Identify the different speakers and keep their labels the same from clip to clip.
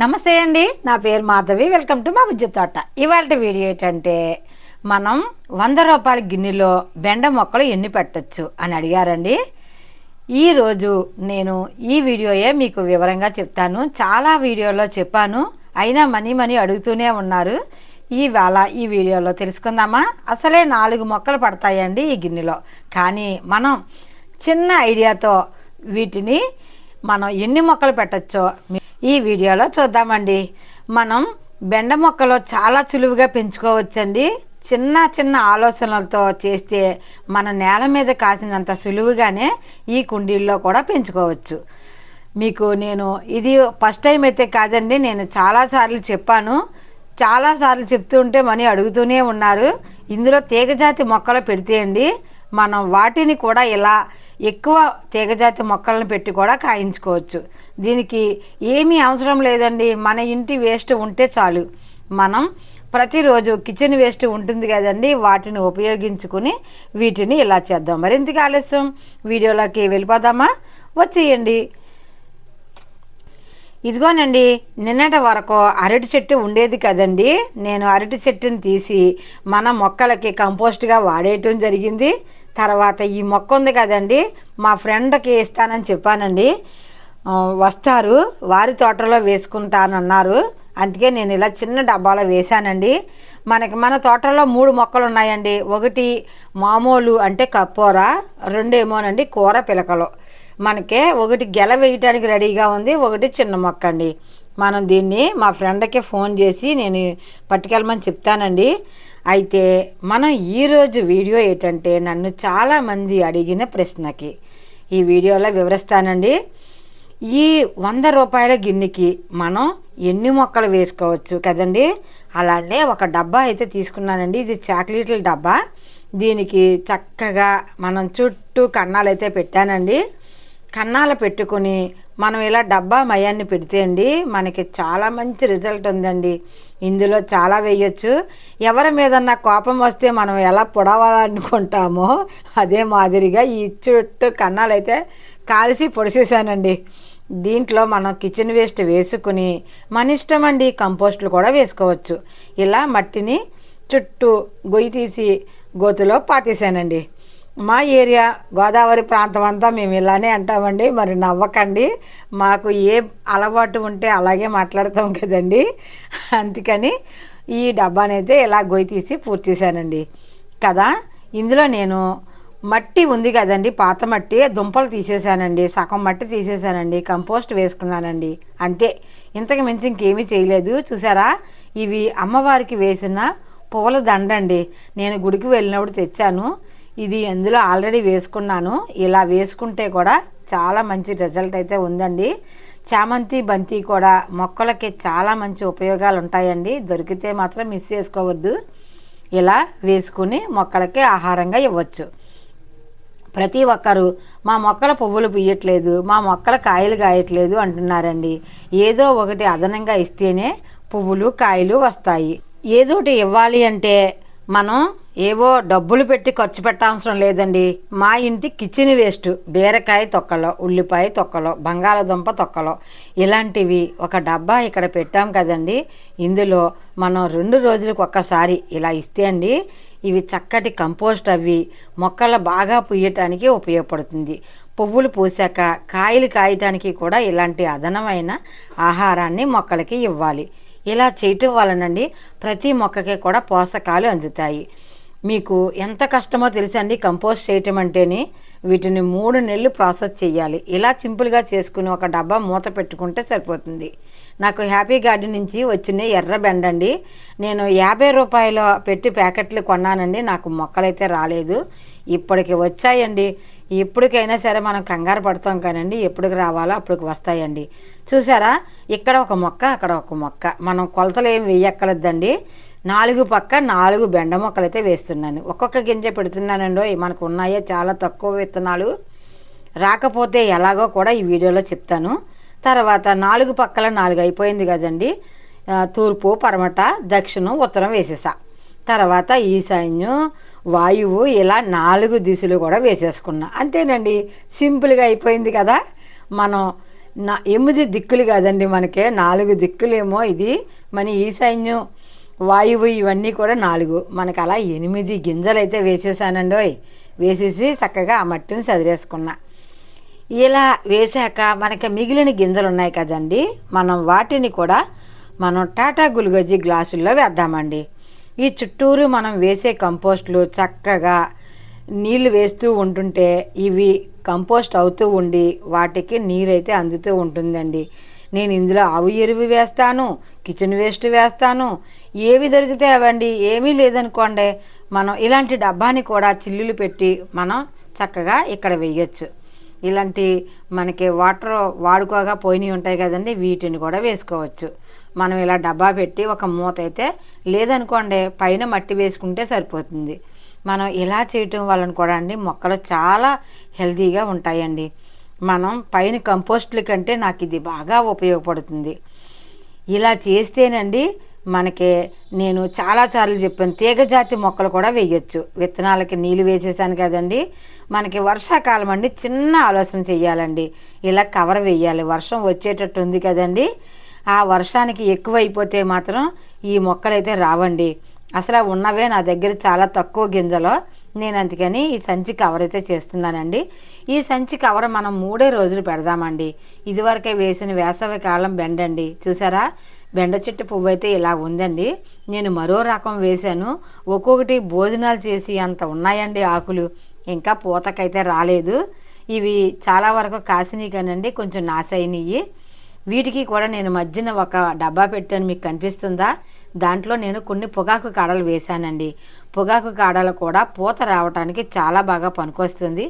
Speaker 1: నమస్తే అండి. నా పేరు మాధవి. వెల్కమ్ టు మా విద్యుత్ తోట. ఇవాళ వీడియో ఏంటంటే మనం వంద రూపాయల గిన్నెలో బెండ మొక్కలు ఎన్ని పెట్టచ్చు అని అడిగారండి. ఈరోజు నేను ఈ వీడియోయే మీకు వివరంగా చెప్తాను. చాలా వీడియోలో చెప్పాను. అయినా మనీ మనీ అడుగుతూనే ఉన్నారు. ఈవేళ ఈ వీడియోలో తెలుసుకుందామా? అసలే నాలుగు మొక్కలు పడతాయండి ఈ గిన్నెలో. కానీ మనం చిన్న ఐడియాతో వీటిని మనం ఎన్ని మొక్కలు పెట్టచ్చో ఈ వీడియోలో చూద్దామండి. మనం బెండ మొక్కలు చాలా సులువుగా పెంచుకోవచ్చండి. చిన్న చిన్న ఆలోచనలతో చేస్తే మన నేల మీద కాసినంత సులువుగానే ఈ కుండీల్లో కూడా పెంచుకోవచ్చు. మీకు నేను ఇది ఫస్ట్ టైం అయితే కాదండి నేను చాలాసార్లు చెప్పాను. చాలాసార్లు చెప్తూ ఉంటే మనీ అడుగుతూనే ఉన్నారు. ఇందులో తీగజాతి మొక్కలు పెడితే అండి మనం వాటిని కూడా ఇలా ఎక్కువ తీగజాతి మొక్కలను పెట్టి కూడా కాయించుకోవచ్చు. దీనికి ఏమీ అవసరం లేదండి. మన ఇంటి వేస్ట్ ఉంటే చాలు. మనం ప్రతిరోజు కిచెన్ వేస్ట్ ఉంటుంది కదండి. వాటిని ఉపయోగించుకుని వీటిని ఇలా చేద్దాం. మరింతగా ఆలస్యం? వీడియోలోకి వెళ్ళిపోదామా? వచ్చేయండి. ఇదిగోనండి నిన్నటి వరకు అరటి చెట్టు ఉండేది కదండి. నేను అరటి చెట్టుని తీసి మన మొక్కలకి కంపోస్ట్గా వాడేయటం జరిగింది. తర్వాత ఈ మొక్క ఉంది కదండి. మా ఫ్రెండ్కి ఇస్తానని చెప్పానండి. వస్తారు. వారి తోటలో వేసుకుంటానన్నారు. అందుకే నేను ఇలా చిన్న డబ్బాలో వేశానండి. మనకి మన తోటలో మూడు మొక్కలు ఉన్నాయండి. ఒకటి మామూలు అంటే కప్పోర రెండేమోనండి కూర పిలకలు. మనకే ఒకటి గెల వేయటానికి రెడీగా ఉంది ఒకటి చిన్న మొక్క అండి మనం దీన్ని మా ఫ్రెండ్కి ఫోన్ చేసి నేను పట్టుకెళ్ళమని చెప్తానండి. అయితే మనం ఈరోజు వీడియో ఏంటంటే నన్ను చాలామంది అడిగిన ప్రశ్నకి ఈ వీడియోలో వివరిస్తానండి. ఈ వంద రూపాయల గిన్నెకి మనం ఎన్ని మొక్కలు వేసుకోవచ్చు కదండి? అలానే ఒక డబ్బా అయితే తీసుకున్నానండి. ఇది చాక్లెట్ల డబ్బా. దీనికి చక్కగా మనం చుట్టూ కన్నాలు అయితే పెట్టానండి. కన్నాలు పెట్టుకుని మనం ఇలా డబ్బా మయాన్ని పెడితే అండి మనకి చాలా మంచి రిజల్ట్ ఉందండి. ఇందులో చాలా వేయచ్చు. ఎవరి మీదన్నా కోపం వస్తే మనం ఎలా పొడవాలనుకుంటామో అదే మాదిరిగా ఈ చుట్టూ కన్నాలు అయితే కాల్చి పొడిసేసానండి. దీంట్లో మనం కిచెన్ వేస్ట్ వేసుకుని మన ఇష్టం అండి కంపోస్ట్లు కూడా వేసుకోవచ్చు. ఇలా మట్టిని చుట్టూ గొయ్యి తీసి గోతులో పాతేసానండి మా ఏరియా గోదావరి ప్రాంతం అంతా మేము ఇలానే అంటామండి. మరి నవ్వకండి. మాకు ఏ అలవాటు ఉంటే అలాగే మాట్లాడతాం కదండి. అందుకని ఈ డబ్బానైతే ఇలా గొయ్యి తీసి పూర్తి చేశానండి. కదా ఇందులో నేను మట్టి ఉంది కదండి పాత మట్టి. దుంపలు తీసేసానండి సగం మట్టి తీసేసానండి కంపోస్ట్ వేసుకున్నానండి. అంతే. ఇంతకు మించి ఇంకేమీ చేయలేదు. చూసారా? ఇవి అమ్మవారికి వేసిన పూల దండండి. నేను గుడికి వెళ్ళినప్పుడు తెచ్చాను. ఇది అందులో ఆల్రెడీ వేసుకున్నాను. ఇలా వేసుకుంటే కూడా చాలా మంచి రిజల్ట్ అయితే ఉందండి. చామంతి బంతి కూడా మొక్కలకి చాలా మంచి ఉపయోగాలు ఉంటాయండి. దొరికితే మాత్రం మిస్ చేసుకోవద్దు. ఇలా వేసుకుని మొక్కలకి ఆహారంగా ఇవ్వచ్చు. ప్రతి ఒక్కరు మా మొక్కల పువ్వులు పుయ్యట్లేదు మా మొక్కల కాయలు కాయట్లేదు అంటున్నారండి. ఏదో ఒకటి అదనంగా ఇస్తేనే పువ్వులు కాయలు వస్తాయి. ఏదోటి ఇవ్వాలి అంటే మనం ఏవో డబ్బులు పెట్టి ఖర్చు పెట్టవసరం లేదండి. మా ఇంటి కిచెన్ వేస్ట్ బీరకాయ తొక్కలో ఉల్లిపాయ తొక్కలో బంగాళదుంప తొక్కలో. ఇలాంటివి ఒక డబ్బా ఇక్కడ పెట్టాం కదండి. ఇందులో మనం రెండు రోజులకు ఒక్కసారి ఇలా ఇస్తే అండి ఇవి చక్కటి కంపోస్ట్ అవి మొక్కలు బాగా పుయ్యటానికి ఉపయోగపడుతుంది. పువ్వులు పూసాక కాయలు కాయటానికి కూడా ఇలాంటి అదనమైన ఆహారాన్ని మొక్కలకి ఇవ్వాలి. ఇలా చేయటం వలనండి ప్రతి మొక్కకి కూడా పోషకాలు అందుతాయి. మీకు ఎంత కష్టమో తెలుసండి కంపోస్ట్ చేయటం అంటేనే వీటిని మూడు నెలలు ప్రాసెస్ చేయాలి. ఇలా సింపుల్గా చేసుకుని ఒక డబ్బా మూత పెట్టుకుంటే సరిపోతుంది. నాకు హ్యాపీ గార్డెన్ నుంచి వచ్చిన ఎర్ర బెండ అండి నేను యాభై రూపాయలు పెట్టి ప్యాకెట్లు కొన్నానండి. నాకు మొక్కలైతే రాలేదు. ఇప్పటికి వచ్చాయండి. ఎప్పటికైనా సరే మనం కంగారు పడతాం కానండి. ఎప్పటికి రావాలో అప్పటికి వస్తాయండి. చూసారా? ఇక్కడ ఒక మొక్క అక్కడ ఒక మొక్క. మనం కొలతలు ఏం వేయక్కలేదండి నాలుగు పక్క నాలుగు బెండ మొక్కలు అయితే వేస్తున్నాను. ఒక్కొక్క గింజ పెడుతున్నానండో మనకు ఉన్నాయో చాలా తక్కువ విత్తనాలు. రాకపోతే ఎలాగో కూడా ఈ వీడియోలో చెప్తాను. తర్వాత నాలుగు పక్కల నాలుగు అయిపోయింది కదండి. తూర్పు పరమట దక్షిణం ఉత్తరం వేసేసా. తర్వాత ఈశాన్యం వాయువు ఇలా నాలుగు దిశలు కూడా వేసేసుకున్నా. అంతేనండి సింపుల్గా అయిపోయింది కదా. మనం నా ఎనిమిది దిక్కులు కాదండి మనకే. నాలుగు దిక్కులేమో ఇది. మన ఈశాన్యం వాయువు ఇవన్నీ కూడా నాలుగు. మనకు అలా ఎనిమిది గింజలు అయితే వేసేసానండి వేసేసి చక్కగా ఆ మట్టిని చదిరేసుకున్నా ఇలా వేశాక మనకి మిగిలిన గింజలు ఉన్నాయి కదండి. మనం వాటిని కూడా మనం టాటా గుల్గజీ గ్లాసుల్లో వేద్దామండి. ఈ చుట్టూరు మనం వేసే కంపోస్ట్లు చక్కగా నీళ్ళు వేస్తూ ఉంటుంటే ఇవి కంపోస్ట్ అవుతూ ఉండి వాటికి నీరైతే అందుతూ ఉంటుందండి. నేను ఇందులో ఆవు ఎరువు వేస్తాను కిచెన్ వేస్ట్ వేస్తాను. ఏవి దొరికితే అవండి. ఏమీ లేదనుకోండి మనం ఇలాంటి డబ్బాని కూడా చిల్లులు పెట్టి మనం చక్కగా ఇక్కడ వేయచ్చు. ఇలాంటి మనకి వాటర్ వాడుకోగా పోయినవి ఉంటాయి కదండి వీటిని కూడా వేసుకోవచ్చు. మనం ఇలా డబ్బా పెట్టి ఒక మూత అయితే లేదనుకోండి పైన మట్టి వేసుకుంటే సరిపోతుంది. మనం ఇలా చేయటం వలన కూడా అండి మొక్కలు చాలా హెల్తీగా ఉంటాయండి. మనం పైన కంపోస్ట్ల కంటే నాకు ఇది బాగా ఉపయోగపడుతుంది. ఇలా చేస్తేనండి మనకి నేను చాలాసార్లు చెప్పాను తీగజాతి మొక్కలు కూడా వేయచ్చు. విత్తనాలకి నీళ్ళు వేసేసాను కదండి మనకి వర్షాకాలం అండి చిన్న ఆలోచన చెయ్యాలండి. ఇలా కవర్ వేయాలి వర్షం వచ్చేటట్టు ఉంది కదండి. ఆ వర్షానికి ఎక్కువ అయిపోతే మాత్రం ఈ మొక్కలైతే రావండి. అసలు ఉన్నవే నా దగ్గర చాలా తక్కువ గింజలో. నేను అందుకని ఈ సంచి కవర్ అయితే చేస్తున్నానండి. ఈ సంచి కవర్ మనం మూడే రోజులు పెడదామండి. ఇదివరకే వేసిన వేసవి కాలం బెండండి. చూసారా? బెండ చెట్టు పువ్వు అయితే ఇలా ఉందండి. నేను మరో రకం వేశాను. ఒక్కొక్కటి భోజనాలు చేసి అంత ఉన్నాయండి ఆకులు. ఇంకా పూతకైతే రాలేదు. ఇవి చాలా వరకు కాసినవి కానండి కొంచెం అయినాయి వీటికి కూడా నేను మధ్యన ఒక డబ్బా పెట్టాను మీకు కనిపిస్తుందా? దాంట్లో నేను కొన్ని పొగాకు కాడలు వేశానండి. పొగాకు కాడలు కూడా పూత రావడానికి చాలా బాగా పనికొస్తుంది.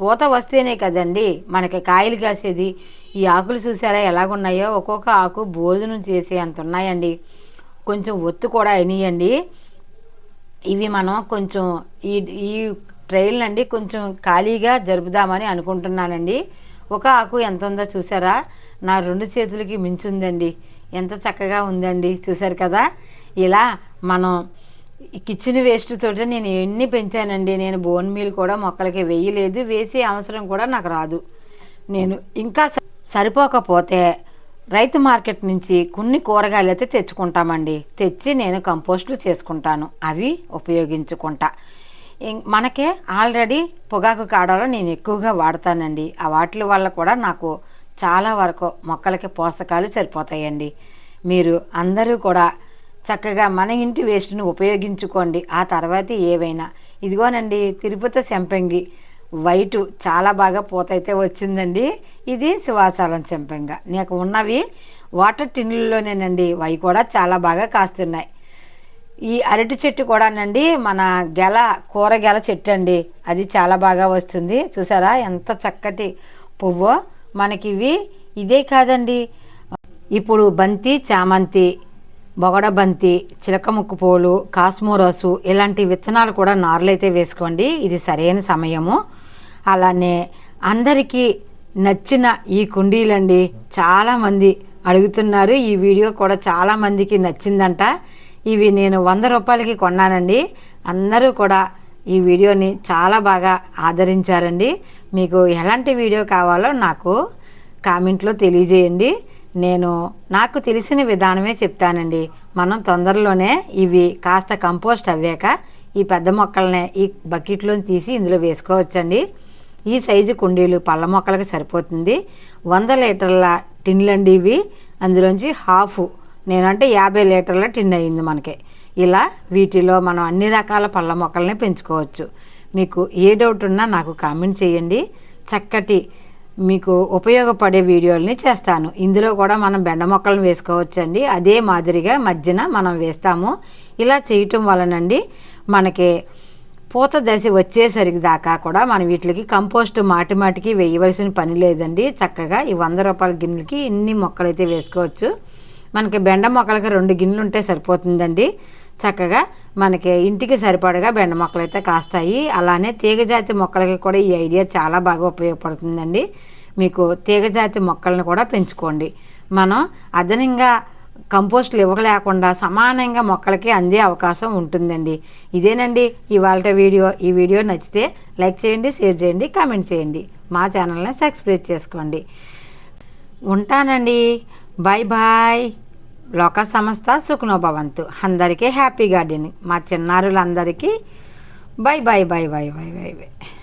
Speaker 1: పూత వస్తేనే కదండి మనకి కాయలు కాసేది. ఈ ఆకులు చూసారా ఎలాగున్నాయో? ఒక్కొక్క ఆకు భోజనం చేసే అంత ఉన్నాయండి కొంచెం ఒత్తు కూడా అయినాయండి. ఇవి మనం కొంచెం ఈ ఈ ట్రైల్ అండి కొంచెం ఖాళీగా జరుపుదామని అనుకుంటున్నానండి. ఒక ఆకు ఎంత ఉందో చూసారా? నా రెండు చేతులకి మించుందండి. ఎంత చక్కగా ఉందండి చూసారు కదా? ఇలా మనం కిచెన్ వేస్ట్ తోటి నేను ఎన్ని పెంచానండి. నేను బోన్ మీల్ కూడా మొక్కలకి వేయలేదు. వేసే అవసరం కూడా నాకు రాదు. నేను ఇంకా సరిపోకపోతే రైతు మార్కెట్ నుంచి కొన్ని కూరగాయలు అయితే తెచ్చుకుంటామండి. తెచ్చి నేను కంపోస్ట్లు చేసుకుంటాను. అవి ఉపయోగించుకుంటా. మనకే ఆల్రెడీ పొగాకు కాడలో నేను ఎక్కువగా వాడతానండి. ఆ వాటి వల్ల కూడా నాకు చాలా వరకు మొక్కలకి పోషకాలు సరిపోతాయండి. మీరు అందరూ కూడా చక్కగా మన ఇంటి వేస్ట్ని ఉపయోగించుకోండి. ఆ తర్వాత ఏవైనా. ఇదిగోనండి తిరుపతి సెంపంగి వైటు చాలా బాగా పూత అయితే వచ్చిందండి. ఇది శివాసాలం చెంపంగా నాకు ఉన్నవి వాటర్ టిన్నుల్లోనేనండి. అవి కూడా చాలా బాగా కాస్తున్నాయి. ఈ అరటి చెట్టు కూడానండి మన గెల కూర గెల చెట్టు అండి అది చాలా బాగా వస్తుంది. చూసారా? ఎంత చక్కటి పువ్వు. మనకి ఇవి ఇదే కాదండి. ఇప్పుడు బంతి చామంతి బొగడ బంతి చిలకముక్కు పూలు కాస్మోరసు ఇలాంటి విత్తనాలు కూడా నార్లు అయితే వేసుకోండి. ఇది సరైన సమయము. అలానే అందరికీ నచ్చిన ఈ కుండీలండి. చాలామంది అడుగుతున్నారు. ఈ వీడియో కూడా చాలామందికి నచ్చిందంట. ఇవి నేను వంద రూపాయలకి కొన్నానండి. అందరూ కూడా ఈ వీడియోని చాలా బాగా ఆదరించారండి. మీకు ఎలాంటి వీడియో కావాలో నాకు కామెంట్లో తెలియజేయండి. నేను నాకు తెలిసిన విధానమే చెప్తానండి. మనం తొందరలోనే ఇవి కాస్త కంపోస్ట్ అవ్వాక ఈ పెద్ద మొక్కలనే ఈ బకెట్లోని తీసి ఇందులో వేసుకోవచ్చండి. ఈ సైజు కుండీలు పళ్ళ మొక్కలకు సరిపోతుంది. వంద లీటర్ల టిన్లండి ఇవి. అందులోంచి హాఫ్ నేనంటే యాభై లీటర్ల టిన్ అయింది మనకి. ఇలా వీటిలో మనం అన్ని రకాల పళ్ళ మొక్కల్ని పెంచుకోవచ్చు. మీకు ఏ డౌట్ ఉన్నా నాకు కామెంట్ చేయండి. చక్కటి మీకు ఉపయోగపడే వీడియోలని చేస్తాను. ఇందులో కూడా మనం బెండ మొక్కలను వేసుకోవచ్చండి. అదే మాదిరిగా మధ్యన మనం వేస్తాము. ఇలా చేయటం వలనండి మనకి పూత దశ వచ్చేసరికి దాకా కూడా మనం వీటికి కంపోస్ట్ మాటి మాటికి వేయవలసిన పని లేదండి. చక్కగా ఈ వంద రూపాయల గిన్నెలకి ఇన్ని మొక్కలైతే వేసుకోవచ్చు. మనకి బెండ మొక్కలకి రెండు గిన్నెలు ఉంటే సరిపోతుందండి. చక్కగా మనకి ఇంటికి సరిపడగా బెండ మొక్కలు అయితే కాస్తాయి. అలానే తీగజాతి మొక్కలకి కూడా ఈ ఐడియా చాలా బాగా ఉపయోగపడుతుందండి. మీకు తీగజాతి మొక్కలను కూడా పెంచుకోండి. మనం అదనంగా కంపోస్ట్లు ఇవ్వలేకుండా సమానంగా మొక్కలకి అందే అవకాశం ఉంటుందండి. ఇదేనండి ఇవాళ వీడియో. ఈ వీడియో నచ్చితే లైక్ చేయండి షేర్ చేయండి కామెంట్ చేయండి. మా ఛానల్ని సబ్స్క్రైబ్ చేసుకోండి. ఉంటానండి. బాయ్ బాయ్ లోక సంస్థ సుఖనోభవంతు. అందరికీ హ్యాపీ గార్డెనింగ్. మా చిన్నారులందరికీ bye bye bye bye bye bye bye